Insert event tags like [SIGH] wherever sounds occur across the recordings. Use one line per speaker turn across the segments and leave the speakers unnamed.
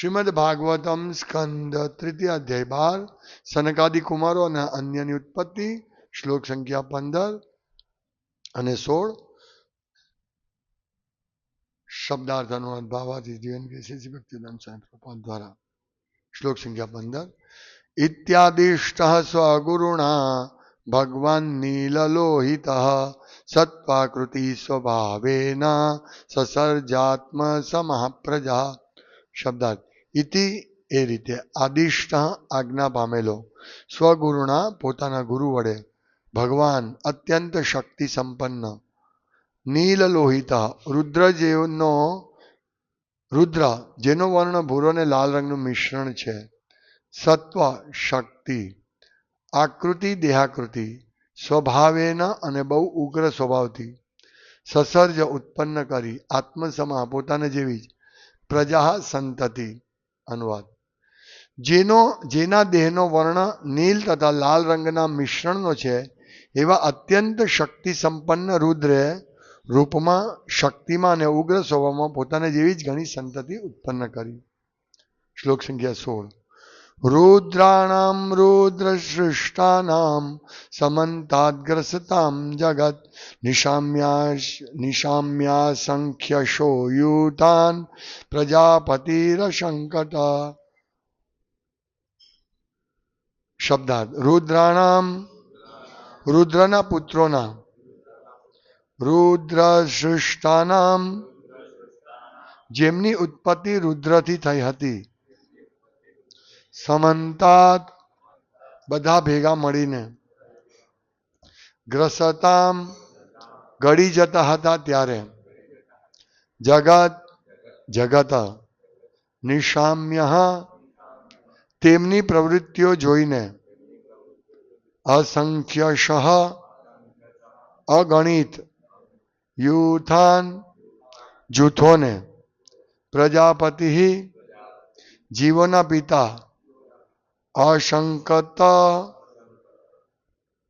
શ્રીમદ ભાગવતમ સ્કંદ તૃતીય અધ્યાય બાર, સનકાદિ કુમારો અને અન્યની ઉત્પત્તિ, શ્લોક સંખ્યા પંદર અને સોળ. શબ્દાર્થ અનુવાદ જીવન ભક્તિદાન દ્વારા શ્લોક સંખ્યા પંદર. ઇત્યાદિષ્ટ સ્વગુરુણા ભગવાન નીલલોહિત સત્વાકૃતિ સ્વભાવેના સસર્જાત્મ સમઃ પ્રજા શબ્દાર્થ. ઇતિ એ રીતે આદિષ્ટા આજ્ઞા પામેલો સ્વગુરુના પોતાના ગુરુ વડે ભગવાન અત્યંત શક્તિ સંપન્ન નીલ લોહિત રુદ્ર જેનો રુદ્ર જેનો વર્ણ ભૂરો અને લાલ રંગનું મિશ્રણ છે સત્વ શક્તિ આકૃતિ દેહાકૃતિ સ્વભાવેના અને બહુ ઉગ્ર સ્વભાવથી સસર્જ ઉત્પન્ન કરી આત્મસમા પોતાને જેવી જ પ્રજા સંતતિ અનુવાદ. જેનો, જેના દેહનો વર્ણ નીલ તથા લાલ રંગના મિશ્રણનો છે, એવા અત્યંત શક્તિ સંપન્ન રુદ્રે રૂપમાં, શક્તિમાં અને ઉગ્ર સ્વભાવમાં પોતાને જેવી જ ઘણી સંતતિ ઉત્પન્ન કરી. શ્લોક સંખ્યા સોળ. રુદ્રાણામ રુદ્ર સૃષ્ટાનામ સમંતાદ્ગ્રસતામ જગત નિશામ્યા સંખ્ય પ્રજાપતિર સંકટ શબ્દાર્થ રુદ્રાણામ રુદ્રના પુત્રોના રુદ્ર સૃષ્ટાનામ જેમની ઉત્પત્તિ રુદ્રથી થઈ હતી સમંતાત બધા ભેગા મળીને ગ્રસતામ ગળી જતા હતા ત્યારે જગત જગત નિશામ્ય તેમની પ્રવૃત્તિઓ જોઈને અસંખ્યશ અગણિત યુથાન જૂથોને પ્રજાપતિ જીવોના પિતા અશંકત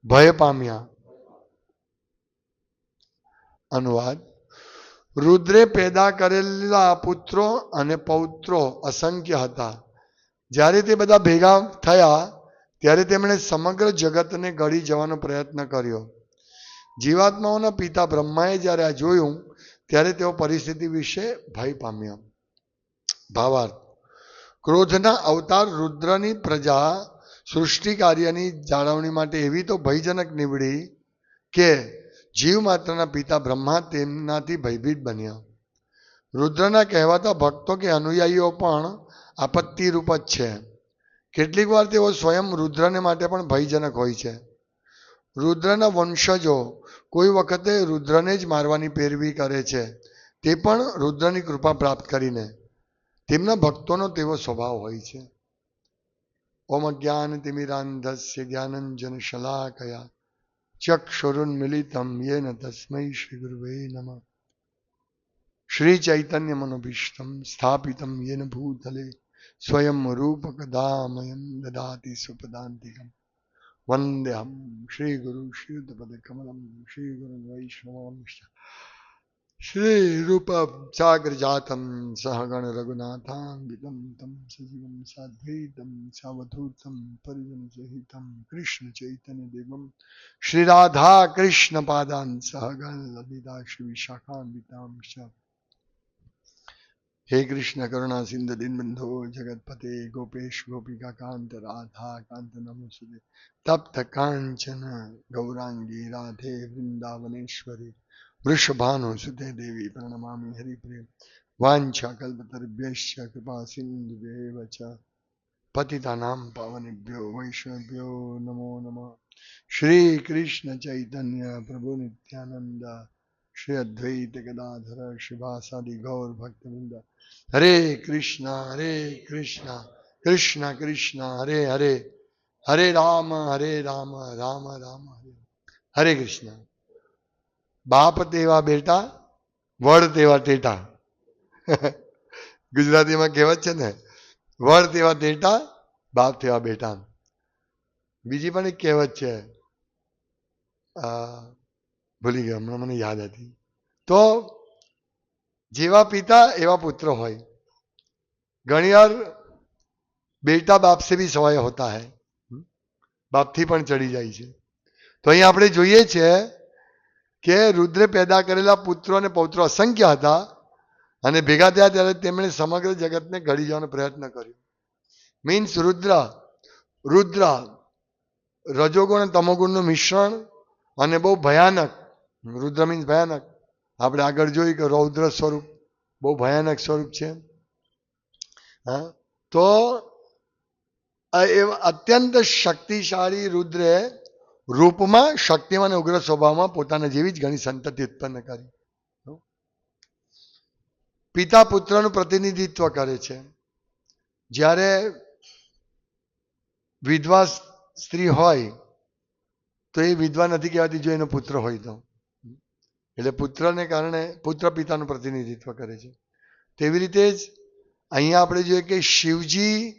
ભય પામ્યા અનુવાદ. રુદ્રે પેદા કરેલા પુત્રો અને પૌત્રો અસંખ્ય હતા. જ્યારે તે બધા ભેગા થયા, ત્યારે તેમણે સમગ્ર જગતને ગળી જવાનો પ્રયત્ન કર્યો. જીવાત્માઓના પિતા બ્રહ્માએ જ્યારે આ જોયું, ત્યારે તેઓ પરિસ્થિતિ વિશે ભય પામ્યા. ભાવાર્થ. ક્રોધના અવતાર રુદ્રની પ્રજા સૃષ્ટિ કાર્યની જાળવણી માટે એવી તો ભયજનક નીવડી કે જીવ માત્રના પિતા બ્રહ્મા તેમનાથી ભયભીત બન્યા. રુદ્રના કહેવાતા ભક્તો કે અનુયાયીઓ પણ આપત્તિરૂપ જ છે. કેટલીક વાર તેઓ સ્વયં રુદ્રને માટે પણ ભયજનક હોય છે. રુદ્રના વંશજો કોઈ વખતે રુદ્રને જ મારવાની પેરવી કરે છે. તે પણ રુદ્રની કૃપા પ્રાપ્ત કરીને. તેમના ભક્તોનો તેવો સ્વભાવ હોય છે. ઓમ જ્ઞાન તિમિરાંધસ્ય જ્ઞાનંજન શલાકયા ચક્ષુરુન્મિલિતમ યેન તસ્મૈ શ્રી ગુરુવે નમ. શ્રી ચૈતન્ય મનોભીષ્ટમ સ્થાપિતમ યેન ભૂતલે સ્વયં રૂપકદામયમ દદાતિ સુપદાંતિકમ વંદ્યહમ શ્રી ગુરુ શ્રીયુતપદ કમલમ. શ્રી ગુરુ વૈષ્ણવંશ શ્રી રૂપ સાગર જાતમ સહગણ રઘુનાથાંગિતમ તમ સજીવમ સાધ્વૈતમ સાવધૂતમ પરિજન સહિતમ કૃષ્ણ ચૈતન્ય દેવમ શ્રી રાધા કૃષ્ણ પાદાન સહગણ લલિતા શ્રી વિશાખાન્વિતામ હે કૃષ્ણ કરુણા સિંધ દિનબંધો જગતપતે ગોપેશ ગોપિકા કાંત રાધા કાંત નમોસુદે તપ્ત કાંચન ગૌરાંગી રાધે વૃંદાવનેશ્વરી વૃષભાનો સુતે દેવી પ્રણમામી હરિપ્રિય વાંછા કલ્પતરભ્યશ્ચ કૃપા સિંધુભ્યેવ ચ પતિતાનામ પાવનેભ્યો વૈષ્ણવ્યો નમો નમઃ શ્રી કૃષ્ણ ચૈતન્ય પ્રભુ નિત્યાનંદ શ્રી અદ્વૈત ગદાધર શિવાસાદિ ગૌર ભક્તવૃંદ હરે કૃષ્ણ હરે કૃષ્ણ કૃષ્ણ કૃષ્ણ હરે હરે હરે રામ હરે રામ રામ રામ હરે હરે કૃષ્ણ બાપ તેવા બેટા, વડ તેવા ટેટા. ગુજરાતીમાં કહેવત છે ને, વડ તેવા ટેટા, બાપ તેવા બેટા. બીજી પણ એક કહેવત છે. ભૂલી ગયો, હમણાં મને યાદ હતી. તો જેવા પિતા, એવા પુત્ર હોય. ઘણીવાર બેટા બાપ સે ભી સવાય હોતા હૈ. બાપથી પણ ચડી જાય છે. તો અહીં આપણે જોઈએ છે કે રુદ્રે પેદા કરેલા પુત્રો અને પૌત્રો અસંખ્ય હતા અને ભેગા થયા ત્યારે તેમણે સમગ્ર જગતને ઘડી જવાનો પ્રયત્ન કર્યો. મીન્સ રુદ્ર રુદ્ર, રજોગુણ અને તમોગુણનું મિશ્રણ અને બહુ ભયાનક, રુદ્ર મીન્સ ભયાનક. આપણે આગળ જોયું કે રૌદ્ર સ્વરૂપ બહુ ભયાનક સ્વરૂપ છે. હા? તો અત્યંત શક્તિશાળી રુદ્રે રૂપમાં શક્તિમાન ઉગ્ર સ્વભાવમાં પોતાના જેવી જ ઘણી સંતતિ ઉત્પન્ન કરી. પિતા પુત્રનું પ્રતિનિધિત્વ કરે છે. જ્યારે વિધવા સ્ત્રી હોય, તો એ વિધવા નથી કહેવાતી જો એનો પુત્ર હોય તો. એટલે પુત્રને કારણે પુત્ર પિતાનું પ્રતિનિધિત્વ કરે છે. તેવી રીતે જ અહીંયા આપણે જોઈએ કે શિવજી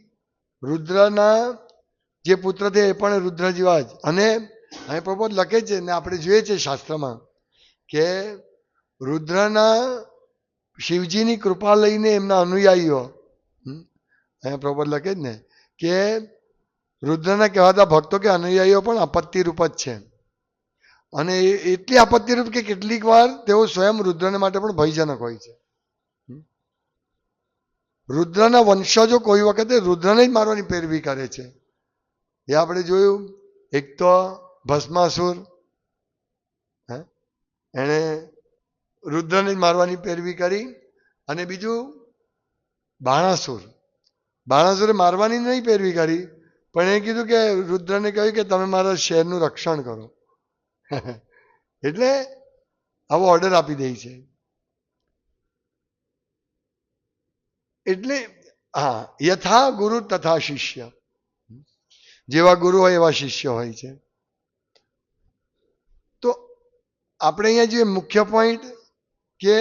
રુદ્રના જે પુત્ર છે એ પણ રુદ્ર જેવા જ. અને અહીં પ્રબોધ લખે છે ને આપણે જોઈએ છીએ શાસ્ત્રમાં કે રુદ્રના શિવજીની કૃપા લઈને એમના અનુયાયીઓ અહીંયા પ્રબોધ લખે જ ને, કે રુદ્રના કહેવાતા ભક્તો કે અનુયાયીઓ પણ આપત્તિરૂપ જ છે. અને એટલી આપત્તિરૂપ કે કેટલીક વાર તેઓ સ્વયં રુદ્રને માટે પણ ભયજનક હોય છે. રુદ્રના વંશજો કોઈ વખતે રુદ્રને જ મારવાની પેરવી કરે છે. એ આપણે જોયું. એક તો ભસ્માસુર હે? એણે રુદ્રને મારવાની પેરવી કરી અને બીજું બાણાસુર. બાણાસુરે મારવાની નહીં પેરવી કરી, પણ એ કીધું કે રુદ્રને કહ્યું કે તમે મારા શહેરનું રક્ષણ કરો. [LAUGHS] એટલે આવો ઓર્ડર આપી દે છે. એટલે, હા, યથા ગુરુ તથા શિષ્ય. જેવા ગુરુ હોય એવા શિષ્ય હોય છે તો આપણે અહીંયા જે મુખ્ય પોઈન્ટ કે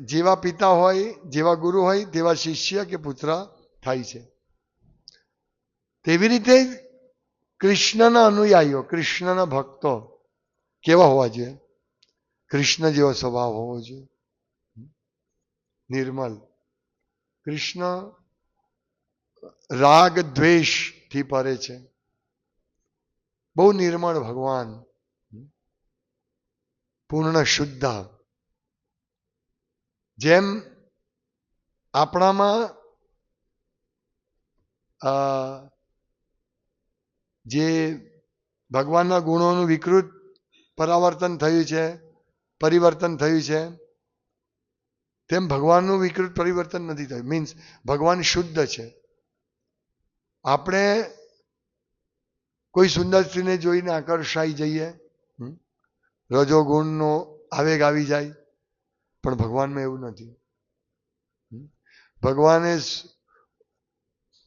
જેવા પિતા હોય, જેવા ગુરુ હોય, તેવા શિષ્ય કે પુત્ર થાય છે. તેવી રીતે કૃષ્ણના અનુયાયીઓ, કૃષ્ણના ભક્તો કેવા હોવા જોઈએ? કૃષ્ણ જેવો સ્વભાવ હોવો જોઈએ. નિર્મલ. કૃષ્ણ રાગ દ્વેષથી પરે છે. બહુ નિર્મળ ભગવાન. પૂર્ણ શુદ્ધ જેમ આપણામાં જે ભગવાનના ગુણોનું વિકૃત પરાવર્તન થયું છે, પરિવર્તન થયું છે, તેમ ભગવાનનું વિકૃત પરિવર્તન નથી થયું મીન્સ ભગવાન શુદ્ધ છે આપણે કોઈ સુંદર સ્ત્રીને જોઈને આકર્ષાઈ જઈએ? રજોગુણનો આવેગ આવી જાય, પણ ભગવાનમાં એવું નથી. ભગવાને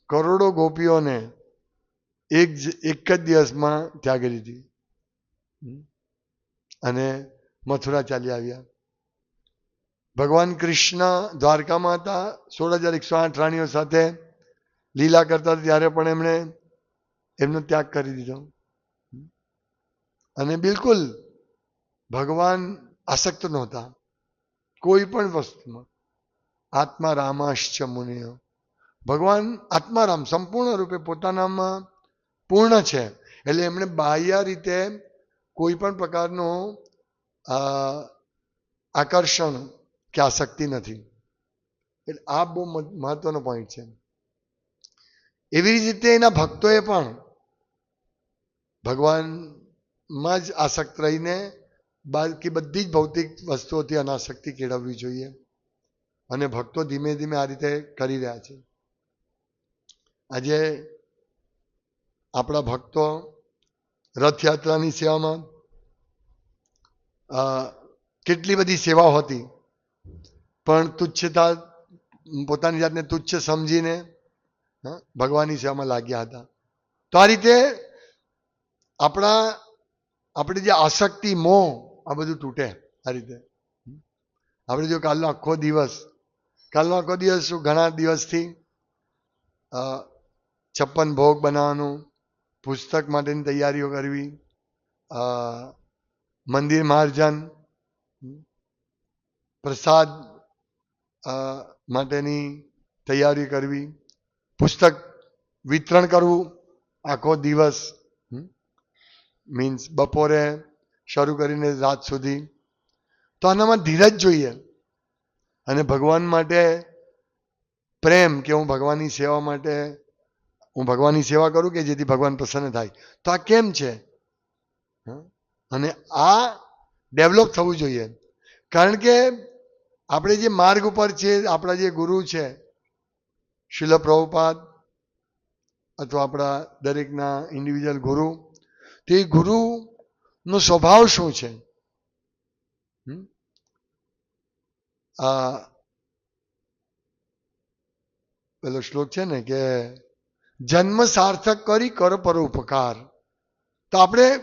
કરોડો ગોપીઓને એક એક જ દિવસમાં ત્યાગી દીધી? અને મથુરા ચાલી આવ્યા. ભગવાન કૃષ્ણ દ્વારકામાં હતા સોળ હજાર એકસો આઠ રાણીઓ સાથે લીલા કરતા ત્યારે પણ એમણે એમનો ત્યાગ કરી દીધો. અને બિલકુલ ભગવાન આસક્ત નહોતા. કોઈ પણ વસ્તુમાં. આત્મા રામાશ્ચ મુનિઓ ભગવાન આત્મારામ સંપૂર્ણ રૂપે પોતાનામાં પૂર્ણ છે. એટલે એમણે બાહ્ય રીતે કોઈ પણ પ્રકારનું આકર્ષણ કે આસક્તિ નથી. એટલે આ બહુ મહત્વનો પોઈન્ટ છે. એવી રીતે એના ભક્તોએ પણ ભગવાનમાં જ આસક્ત રહીને બાકી બધી જ ભૌતિક વસ્તુઓથી અનાસક્તિ કેળવવી જોઈએ. અને ભક્તો ધીમે ધીમે આ રીતે કરી રહ્યા છે. આજે આપણા ભક્તો રથયાત્રાની સેવામાં કેટલી બધી સેવાઓ હતી. પણ તુચ્છતા, પોતાની જાતને તુચ્છ સમજીને ભગવાનની સેવામાં લાગ્યા હતા. તો આ રીતે આપણા, આપણી જે આસક્તિ, મોહ આ બધું તૂટે આ રીતે. આપણે જો કાલનો આખો દિવસ, કાલનો આખો દિવસ શું ઘણા દિવસથી છપ્પન ભોગ બનાવવાનું, પુસ્તક માટેની તૈયારીઓ કરવી મંદિર માર્જન, પ્રસાદ માટેની તૈયારી કરવી, પુસ્તક વિતરણ કરવું આખો દિવસ. મીન્સ બપોરે શરૂ કરીને રાત સુધી. તો આનામાં ધીરજ જોઈએ. અને ભગવાન માટે પ્રેમ કે હું ભગવાનની સેવા માટે, હું ભગવાનની સેવા કરું કે જેથી ભગવાન પ્રસન્ન થાય. તો આ કેમ છે? અને આ ડેવલપ થવું જોઈએ. કારણ કે આપણે જે માર્ગ ઉપર છે, આપણા જે ગુરુ છે, શિલ પ્રભુપાદ અથવા આપણા દરેકના ઇન્ડિવિજ્યુઅલ ગુરુ, તે ગુરુનો સ્વભાવ શું છે? આ પેલો શ્લોક છે ને કે જન્મ સાર્થક કરી કર પર ઉપકાર. તો આપણે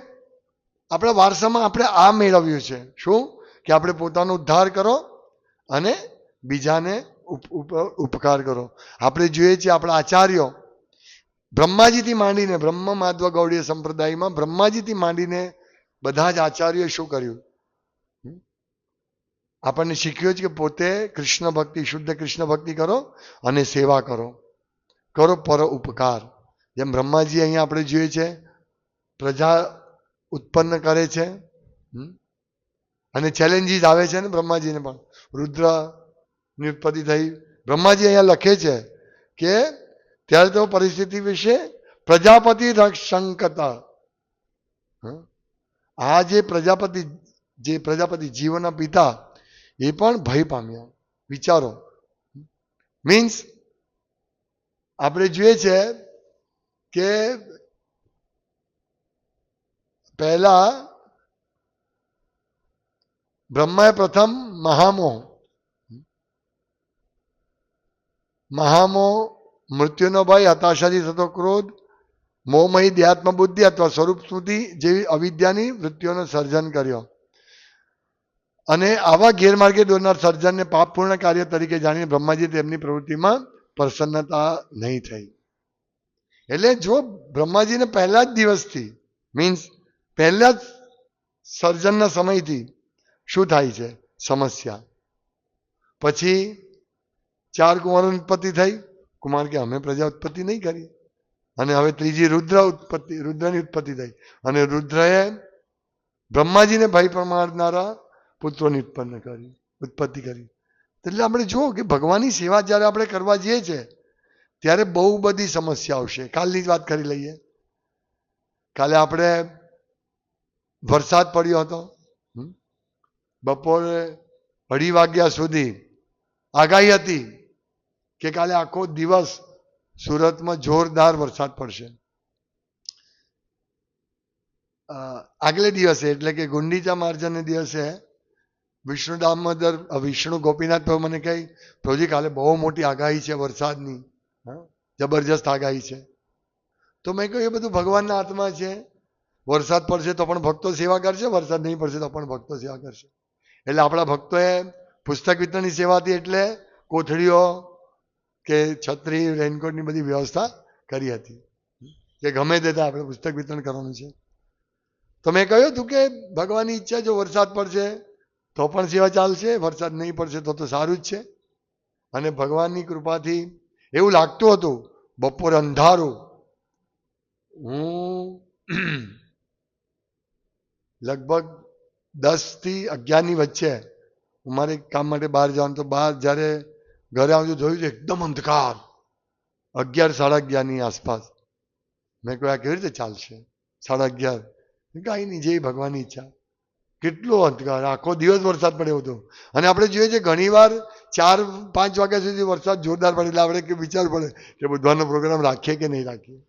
આપણા વારસામાં આપણે આ મેળવ્યું છે. શું? કે આપણે પોતાનો ઉદ્ધાર કરો અને બીજાને ઉપ- ઉપ- ઉપકાર કરો. આપણે જોઈએ છીએ આપણા આચાર્યો બ્રહ્માજીથી માંડીને બ્રહ્મ માધવ ગૌડીય સંપ્રદાયમાં બ્રહ્માજીથી માંડીને બધા જ આચાર્યોએ શું કર્યું? આપણને શીખ્યું છે કે પોતે કૃષ્ણ ભક્તિ, શુદ્ધ કૃષ્ણ ભક્તિ કરો અને સેવા કરો. કરો પર ઉપકાર. જેમ બ્રહ્માજી અહીંયા આપણે જોઈએ છે, પ્રજા ઉત્પન્ન કરે છે? અને ચેલેન્જીસ આવે છે ને બ્રહ્માજીને પણ. રુદ્રની ઉત્પત્તિ થઈ. બ્રહ્માજી અહીંયા લખે છે કે ત્યારે તો પરિસ્થિતિ વિશે પ્રજાપતિ શંકતા આ જે પ્રજાપતિ જે પ્રજાપતિ જીવના પિતા, એ પણ ભય પામ્યા. વિચારો. મીન્સ આપણે જોઈએ છે કે પહેલા બ્રહ્માએ પ્રથમ મહામોહ મહામોહ મૃત્યુનો ભય, હતાશાથી થતો ક્રોધ મોહમયી દેહાત્મ બુદ્ધિ અથવા સ્વરૂપ સ્મૃતિ જેવી અવિદ્યાની વૃત્તિઓનું સર્જન કર્યો. અને આવા ગેરમાર્ગે દોરનાર સર્જનને પાપપૂર્ણ કાર્ય તરીકે જાણીને બ્રહ્માજી તેમની પ્રવૃત્તિમાં પ્રસન્નતા નહીં થઈ. એટલે જો બ્રહ્માજીને પહેલા જ દિવસથી મીન્સ પહેલા જ સર્જનના સમયથી શું થાય છે? સમસ્યા. પછી ચાર કુમારોની ઉત્પત્તિ થઈ. કુમાર કે અમે પ્રજા ઉત્પત્તિ નહીં કરી. અને હવે ત્રીજી રુદ્ર ઉત્પત્તિ, રુદ્રની ઉત્પત્તિ થઈ. અને રુદ્રએ બ્રહ્માજીને ભાઈ પ્રમાણનારા પુત્રોની ઉત્પન્ન કરી, ઉત્પત્તિ કરી. એટલે આપણે જુઓ કે ભગવાનની સેવા જ્યારે આપણે કરવા જઈએ છીએ, ત્યારે બહુ બધી સમસ્યા આવશે. કાલની જ વાત કરી લઈએ. કાલે આપણે વરસાદ પડ્યો હતો? બપોરે અઢી વાગ્યા સુધી આગાહી હતી કે કાલે આખો દિવસ સુરતમાં જોરદાર વરસાદ પડશે. આગલે દિવસે, એટલે કે ગુંડીચા માર્જન દિવસે, વિષ્ણુ દામોદર વિષ્ણુ ગોપીનાથ પ્રભુ મને કહી પ્રભુજી કાલે બહુ મોટી આગાહી છે વરસાદની. જબરજસ્ત આગાહી છે. તો મેં કહ્યું, એ બધું ભગવાનના હાથમાં છે. વરસાદ પડશે તો પણ ભક્તો સેવા કરશે, વરસાદ નહીં પડશે તો પણ ભક્તો સેવા કરશે. એટલે આપણા ભક્તોએ પુસ્તક વિતરણની સેવાથી એટલે કોથળીઓ કે છત્રી રેનકોટની બધી વ્યવસ્થા કરી હતી. કે ગમે તે આપણે પુસ્તક વિતરણ કરવાનું છે. તો મેં કહ્યું હતું કે ભગવાનની ઈચ્છા જો વરસાદ પડશે, તો પણ સેવા ચાલશે, વરસાદ નહીં પડશે તો તો સારું જ છે. અને ભગવાનની કૃપાથી એવું લાગતું હતું, બપોર અંધારું. હું [CLEARS THROAT] લગભગ દસથી અગિયારની વચ્ચે, હું મારે કામ માટે બહાર જવાનું, તો બહાર જ્યારે ઘરે આવજો, જોયું છે? એકદમ અંધકાર. અગિયાર, સાડા અગિયારની આસપાસ. મેં કહ્યું, આ કેવી રીતે ચાલશે? સાડા અગિયાર. કાંઈ નહીં, જે ભગવાનની ઈચ્છા. કેટલો અંધકાર. આખો દિવસ વરસાદ પડ્યો હતો. અને આપણે જોઈએ છીએ ઘણીવાર ચાર, પાંચ વાગ્યા સુધી વરસાદ જોરદાર પડે એટલે આપણે કે વિચાર પડે કે બુધવારનો પ્રોગ્રામ રાખીએ કે નહીં રાખીએ?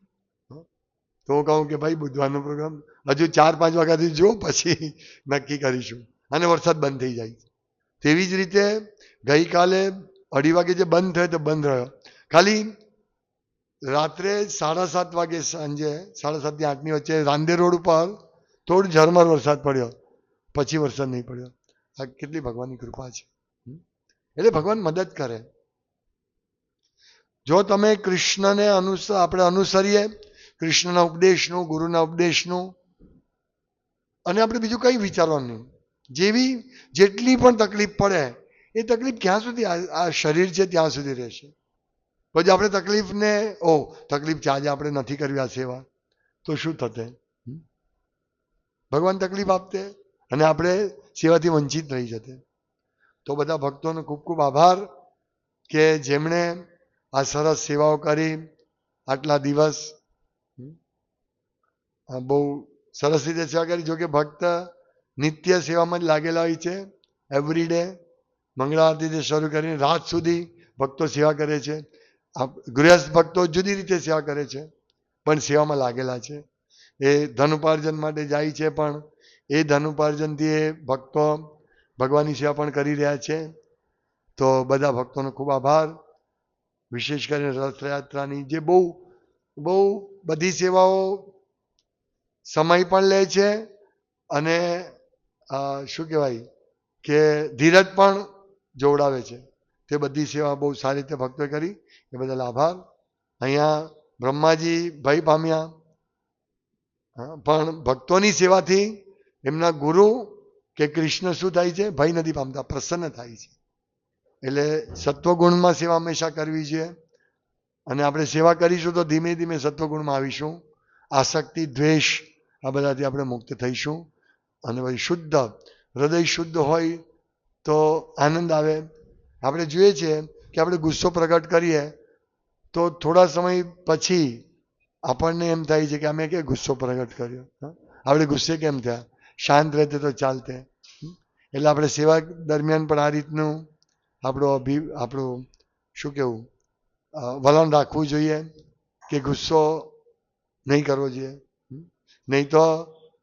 તો હું કહું કે ભાઈ, બુધવારનો પ્રોગ્રામ હજુ ચાર, પાંચ વાગ્યાથી જો, પછી નક્કી કરીશું. અને વરસાદ બંધ થઈ જાય તેવી જ રીતે ગઈકાલે અઢી વાગે જે બંધ થયો તો બંધ રહ્યો. ખાલી રાત્રે સાડા સાત વાગે સાંજે સાડા સાતથી આઠની વચ્ચે રાંદે રોડ ઉપર થોડું ઝરમર વરસાદ પડ્યો. પછી વરસાદ નહીં પડ્યો. આ કેટલી ભગવાનની કૃપા છે. એટલે ભગવાન મદદ કરે. જો તમે કૃષ્ણને અનુસ, આપણે અનુસરીએ, કૃષ્ણના ઉપદેશનું, ગુરુના ઉપદેશનું, અને આપણે બીજું કંઈ વિચારવાનું જેવી જેટલી પણ તકલીફ પડે એ તકલીફ ક્યાં સુધી આ શરીર છે ત્યાં સુધી રહેશે પછી આપણે તકલીફને ઓ, તકલીફ છે, આજે આપણે નથી કરવી આ સેવા. તો શું થતે? ભગવાન તકલીફ આપતે અને આપણે સેવાથી વંચિત રહી જતે તો બધા ભક્તોનો ખૂબ ખૂબ આભાર કે જેમણે આ સરસ સેવાઓ કરી આટલા દિવસ. બહુ સરસ રીતે સેવા કરી. જોકે ભક્ત નિત્ય સેવામાં જ લાગેલા હોય છે. એવરી ડે મંગળા આરતીથી શરૂ કરીને રાત સુધી ભક્તો સેવા કરે છે. ગૃહસ્થ ભક્તો જુદી રીતે સેવા કરે છે, પણ સેવામાં લાગેલા છે. એ ધન ઉપાર્જન માટે જાય છે પણ એ ધન ઉપાર્જનથી એ ભક્તો ભગવાનની સેવા પણ કરી રહ્યા છે. તો બધા ભક્તોનો ખૂબ આભાર. વિશેષ કરીને રથયાત્રાની જે બહુ બહુ બધી સેવાઓ સમય પણ લે છે અને શું કહેવાય કે ધીરજ પણ જોવડાવે છે. તે બધી સેવા બહુ સારી રીતે ભક્તોએ કરી. એ બદલ આભાર. અહીંયા બ્રહ્માજી ભય પામ્યા. પણ ભક્તોની સેવાથી એમના ગુરુ કે કૃષ્ણ શું થાય છે? ભય નથી પામતા, પ્રસન્ન થાય છે. એટલે સત્વગુણમાં સેવા હંમેશા કરવી જોઈએ અને આપણે સેવા કરીશું તો ધીમે ધીમે સત્વગુણમાં આવીશું. આસક્તિ, દ્વેષ આ બધાથી આપણે મુક્ત થઈશું. અને પછી શુદ્ધ, હૃદય શુદ્ધ હોય તો આનંદ આવે. આપણે જોઈએ છીએ કે આપણે ગુસ્સો પ્રગટ કરીએ, તો થોડા સમય પછી આપણને એમ થાય છે કે અમે કે ગુસ્સો પ્રગટ કર્યો. આપણે ગુસ્સે કેમ થયા? શાંત રહેતે તો ચાલતે. એટલે આપણે સેવા દરમિયાન પણ આ રીતનું આપણું અભિ, આપણું શું કેવું વલણ રાખવું જોઈએ કે ગુસ્સો નહીં કરવો જોઈએ. નહીં તો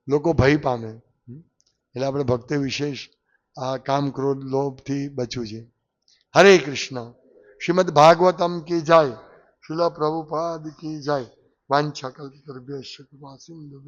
લોકો ભય પામે. એટલે આપણે ભક્તિ વિશેષ આ કામ ક્રોધ લોભથી બચવું છે. હરે કૃષ્ણ, શ્રીમદ ભાગવતમ કી જાય, શિલા પ્રભુપાદ કી જાય. વાંછા કલ્પ સિંધુ